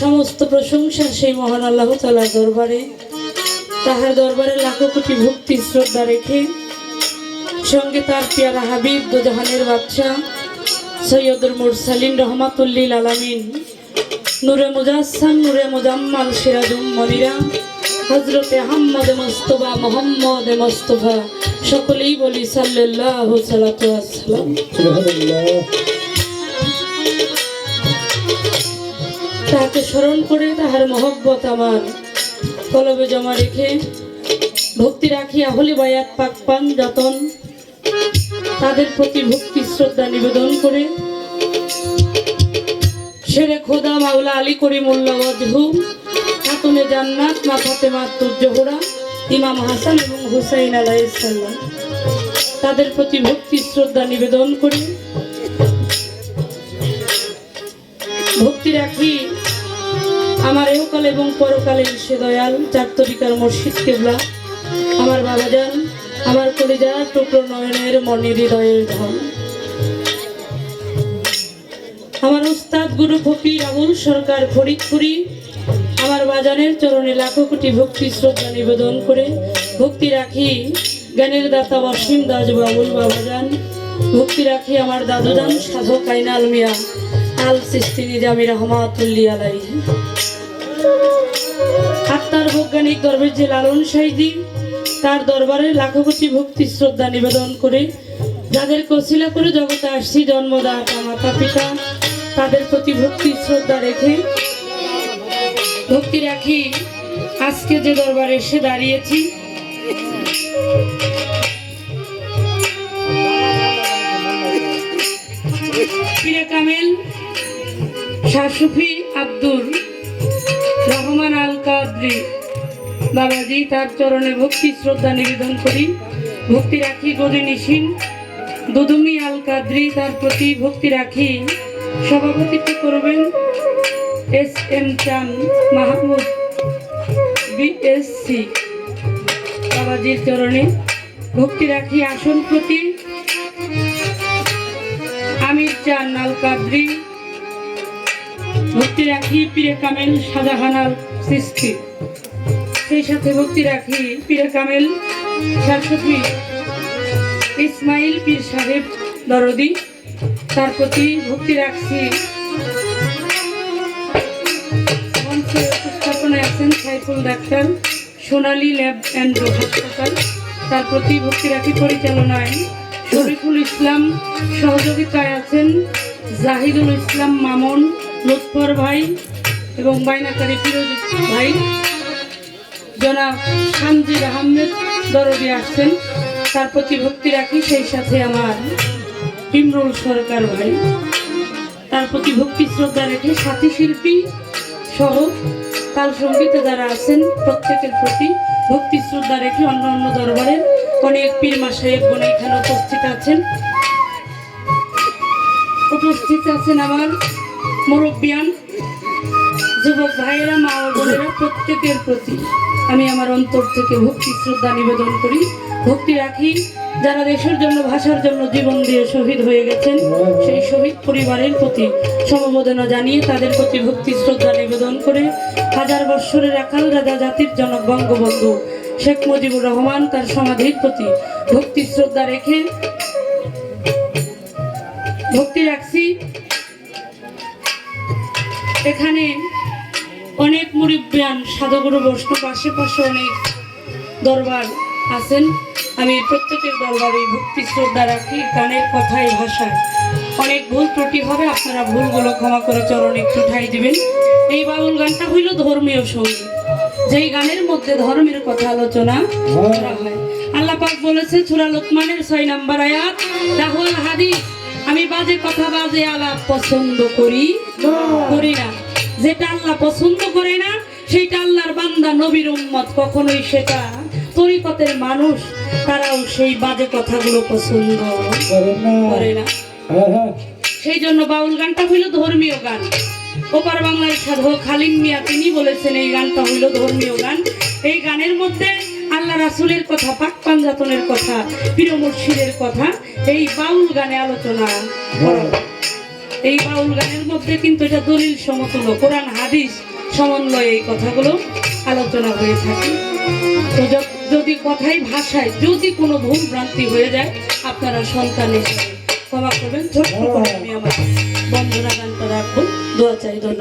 সমস্ত প্রশংসা সেই মহান আল্লাহ তাআলার দরবারে, তাহার দরবারে লাখো কোটি ভক্তি শ্রদ্ধা রেখে, সঙ্গে তার পেয়ারা হাবিব, দুজাহানের বাদশাহ, সৈয়দুল মুরসালিন রহমাতুল্লিল আলামিন। নূরে মুজাসসাম, নূরে মুজাম্মাল সিরাজুম মনিরা হজরতে আহম্মদ মোস্তফা মোহাম্মদ মোস্তফা সকলেই বলি সাল্লাতু আসসালাম স্মরণ করে তাহার মহব্বত আমার। কলবে জমা রেখে ভক্তি রাখি আহলি বায়াত পাক পান যতন। তাদের প্রতি ভক্তি শ্রদ্ধা নিবেদন করে শেরে খোদা মাওলা আলী করিমুল্লাহ ওয়াজহু খাতুনে জান্নাত, মা ফাতেমা তুর্জোহরা ইমাম হাসান এবং হুসাইন আলাইহিস সালাম। তাদের প্রতি ভক্তি, শ্রদ্ধা নিবেদন করি। ভক্তি রাখি আমার এহকাল এবং পরকালে সে দয়াল, চার তরিকার মসজিদ কেবলা, আমার বাবাজান, আমার কলিজা টুকরো নয়নের মনের হৃদয়ের ধন আমার উস্তাদ গুরু ফকির রাহুল সরকার ফরিদপুরি আমার বাজানের চরণে লাখো কোটি ভক্তি শ্রদ্ধা নিবেদন করে ভক্তি রাখি জ্ঞানের দাতা অসীম দাস বাবুল বাবাজান। ভক্তি রাখি আমার দাদুদান সাধক আইনাল মিয়া। আল সৃষ্টি নিজামি রহমাতুল্লি আলাই আত্মার বৈজ্ঞানিক গর্বের যে লালন সাইদি তার দরবারে লাখো কোটি ভক্তি শ্রদ্ধা নিবেদন করে যাদের কছিলা করে জগতে আসছি জন্মদাতা মাতা পিতা তাদের প্রতি ভক্তি শ্রদ্ধা রেখে ভক্তি রাখি। আজকে যে দরবারে এসে দাঁড়িয়েছি। কামেল শাসুফি আব্দুল রহমান আল কাদরি বাবাজি, তার চরণে ভক্তি, শ্রদ্ধা নিবেদন করি। ভক্তি রাখি গদি নিশিন দুদুমি আল কাদরি, তার প্রতি ভক্তি রাখি। সভাপতিত্ব করবেন এস এম চান মাহমুদ বিএসসি বাবাজির চরণে ভক্তি রাখি আসন প্রতি। আমির চান আল কাদরি ভক্তি রাখি পীরে কামেল শাহজাহান আল সৃষ্টি সেই সাথে ভক্তি রাখি পীরে কামেল শাসফি ইসমাইল পীর সাহেব দরদি। তার প্রতি ভক্তি রাখছি Saiful doctor Sonali lab and হাসপাতাল, তার প্রতি ভক্তি রাখি পরিচালনায় শরীফুল ইসলাম, সহযোগিতায় আছেন জাহিদুল ইসলাম মামুন, লুৎফর ভাই এবং বাইনাকারী ফিরোজ ভাই। জনাব শামজির আহমেদ দরদি আসছেন তার প্রতি ভক্তি রাখি সেই সাথে আমার ইমরুল সরকার ভাই। তার প্রতি ভক্তি শ্রদ্ধা রেখে সাথী শিল্পী সহ তাল সঙ্গীতে যারা আছেন, প্রত্যেকের প্রতি ভক্তি শ্রদ্ধা রেখে অন্য অন্য দরবারের অনেক পীর মাসায়েব বোন এখানে উপস্থিত আছেন। উপস্থিত আছেন আমার মুরব্বিয়ান। যুবক ভাইয়েরা, মা ও বোনেরা, প্রত্যেকের প্রতি আমি আমার অন্তর থেকে ভক্তি, শ্রদ্ধা নিবেদন করি। ভক্তি রাখি, যারা দেশের জন্য, ভাষার জন্য জীবন দিয়ে শহীদ হয়ে গেছেন, সেই শহীদ পরিবারের প্রতি সমবেদনা জানিয়ে তাদের প্রতি ভক্তি, শ্রদ্ধা নিবেদন করে হাজার বৎসরের আকাল রাজা জাতির জনক বঙ্গবন্ধু শেখ মুজিবুর রহমান তার সমাধির প্রতি ভক্তি, শ্রদ্ধা রেখে ভক্তি রাখছি। এখানে অনেক মুরিব্যান সাধুগুরু বৈষ্ণব আশেপাশে অনেক দরবার আছেন। আমি প্রত্যেকের দরবারে ভক্তি শ্রদ্ধা রাখি গানের কথায় ভাষায়। অনেক ভুল ত্রুটি হবে আপনারা ভুলগুলো ক্ষমা করে চরণ একটু ঠাই দিবেন। এই বাউল গানটা হইল ধর্মীয় সংগীত যেই গানের মধ্যে ধর্মের কথা আলোচনা করা হয়। আল্লাহ পাক বলেছে সূরা লোকমানের ছয় নাম্বার আয়াত রাহুল হাদিস আমি বাজে কথা বাজে আলাপ পছন্দ করি করি না। যেটা আল্লাহ পছন্দ করে না সেটা আল্লাহর বান্দা নবীর উম্মত কখনোই সেটা তরিকতের মানুষ তারাও সেই বাজে কথাগুলো পছন্দ করে না। সেই জন্য বাউল গানটা হইল ধর্মীয় গান। ওপার বাংলার সাধক খালিম মিয়া তিনি বলেছেন এই গানটা হইল ধর্মীয় গান। এই গানের মধ্যে আল্লাহ রাসুলের কথা পাক পাঞ্জাতনের কথা প্রিয় মুর্শিদের কথা এই বাউল গানে আলোচনা হয়। এই বাউল গানের মধ্যে কিন্তু এটা দলিল সমতুল্য। কোরআন, হাদিস সমন্বয়ে এই কথাগুলো আলোচনা হয়ে থাকে। তো যদি কথাই ভাষায় যদি কোনো ভুল ভ্রান্তি হয়ে যায়, আপনারা সন্তান হিসেবে ক্ষমা করবেন। ছোট্ট করে আমি আমার বন্ধনা গানটা রাখব দোয়া চাই। ধন্যবাদ।